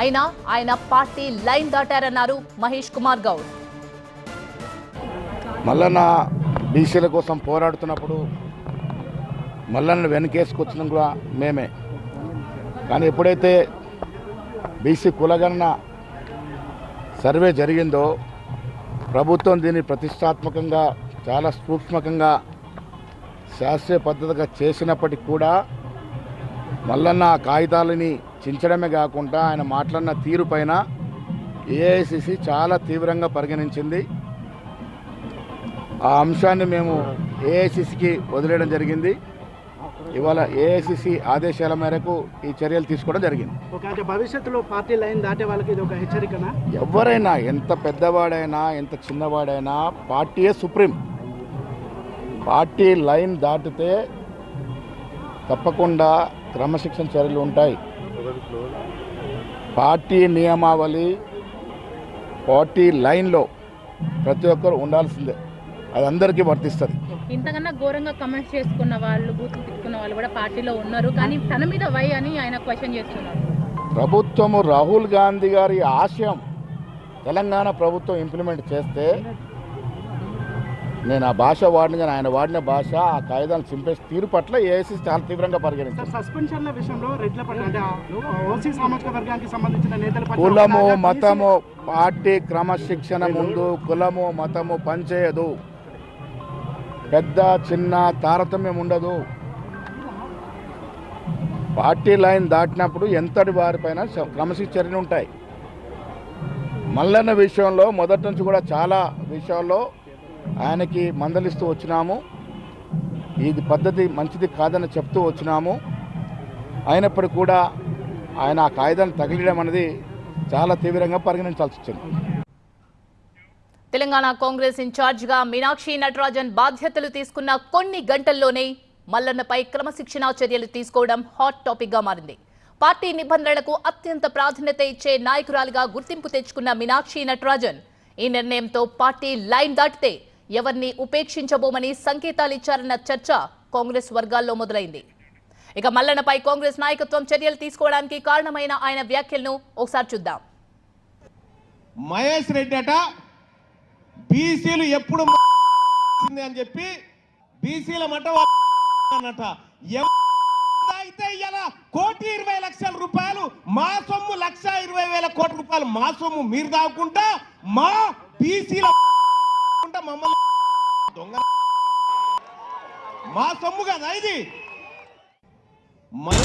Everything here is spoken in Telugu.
అయినా ఆయన పార్టీ లైన్ దాటారన్నారు మహేష్ కుమార్ గౌడ్. మల్లన్న బీసీల కోసం పోరాడుతున్నప్పుడు మల్లన్న వెనకేసుకొచ్చిన కూడా మేమే. కానీ ఎప్పుడైతే బీసీ కులగణన సర్వే జరిగిందో ప్రభుత్వం దీన్ని ప్రతిష్టాత్మకంగా చాలా సూక్ష్మకంగా శాస్త్రీయ పద్ధతిగా చేసినప్పటికి కూడా మల్లన్న కాగితాలని చించడమే కాకుండా ఆయన మాట్లాడిన తీరు పైన ఏఐసిసి చాలా తీవ్రంగా పరిగణించింది. ఆ అంశాన్ని మేము ఏఐసిసికి వదిలేయడం జరిగింది. ఇవాళ ఏఐసిసి ఆదేశాల మేరకు ఈ చర్యలు తీసుకోవడం జరిగింది. భవిష్యత్తులో పార్టీ లైన్ దాటే వాళ్ళకి ఇది ఒక హెచ్చరికనా? ఎవరైనా ఎంత పెద్దవాడైనా ఎంత చిన్నవాడైనా పార్టీయే సుప్రీం. పార్టీ లైన్ దాటితే తప్పకుండా క్రమశిక్షణ చర్యలు ఉంటాయి. పార్టీ నియమావళి పార్టీ లైన్లో ప్రతి ఒక్కరు ఉండాల్సిందే. అది అందరికీ వర్తిస్తుంది. ఇంతకన్నా ఘోరంగా కమెంట్స్ చేసుకున్న వాళ్ళు బూతులు తిట్టుకున్న వాళ్ళు కూడా పార్టీలో ఉన్నారు. కానీ తన మీద వై అని ఆయన క్వశ్చన్ చేస్తున్నారు. ప్రభుత్వము రాహుల్ గాంధీ గారి ఆశయం తెలంగాణ ప్రభుత్వం ఇంప్లిమెంట్ చేస్తే నేను ఆ భాష వాడిన కానీ ఆయన వాడిన భాష ఆ కాగితాలు చింపేసి తీరు పట్ల ఏఐసి చాలా తీవ్రంగా పరిగణించారు సస్పెన్షన్ల విషయంలో రెడ్ల పట్ల అంటే ఓసీ సామాజిక వర్గానికి సంబంధించిన నేతల పట్ల కులము మతము పార్టీ క్రమశిక్షణ ముందు కులము మతము పనిచేయదు. పెద్ద చిన్న తారతమ్యం ఉండదు. పార్టీ లైన్ దాటినప్పుడు ఎంతటి వారిపైన క్రమశిక్షణ ఉంటాయి. మల్లన్న విషయంలో మొదటి నుంచి కూడా చాలా విషయాల్లో ఆయనకి మందలిస్తూ వచ్చినాము. ఇది పద్ధతి మంచిది కాదని చెప్తూ వచ్చినాము. అయినప్పుడు కూడా ఆయన ఆ కాగితాన్ని తగిలియడం అనేది చాలా తీవ్రంగా పరిగణించాల్సి వచ్చింది. తెలంగాణ కాంగ్రెస్ ఇన్ఛార్జిగా మీనాక్షి నటరాజన్ బాధ్యతలు తీసుకున్న కొన్ని గంటల్లోనే మల్లన్నపై క్రమశిక్షణా చర్యలు తీసుకోవడం హాట్ టాపిక్గా మారింది. పార్టీ నిబంధనలకు అత్యంత ప్రాధాన్యత ఇచ్చే నాయకురాలిగా గుర్తింపు తెచ్చుకున్న మీనాక్షి నటరాజన్ ఈ నిర్ణయంతో పార్టీ లైన్ దాటితే ఎవరిని ఉపేక్షించబోమని సంకేతాలు ఇచ్చారన్న చర్చ కాంగ్రెస్ వర్గాల్లో మొదలైంది. ఇక మల్లన్నపై కాంగ్రెస్ నాయకత్వం చర్యలు తీసుకోవడానికి కారణమైన ఆయన వ్యాఖ్యలను ఒకసారి చూద్దాం. మహేష్ రెడ్డి అట బీసీలు ఎప్పుడు అని చెప్పి బీసీల మట అన్నట. అయితే ఇలా కోటి ఇరవై లక్షల రూపాయలు మా సొమ్ము లక్ష ఇరవై వేల కోట్ల రూపాయలు మా సొమ్ము మీరు దాక్కుంటా మా బీసీల మా సొమ్ము కదా ఇది. మన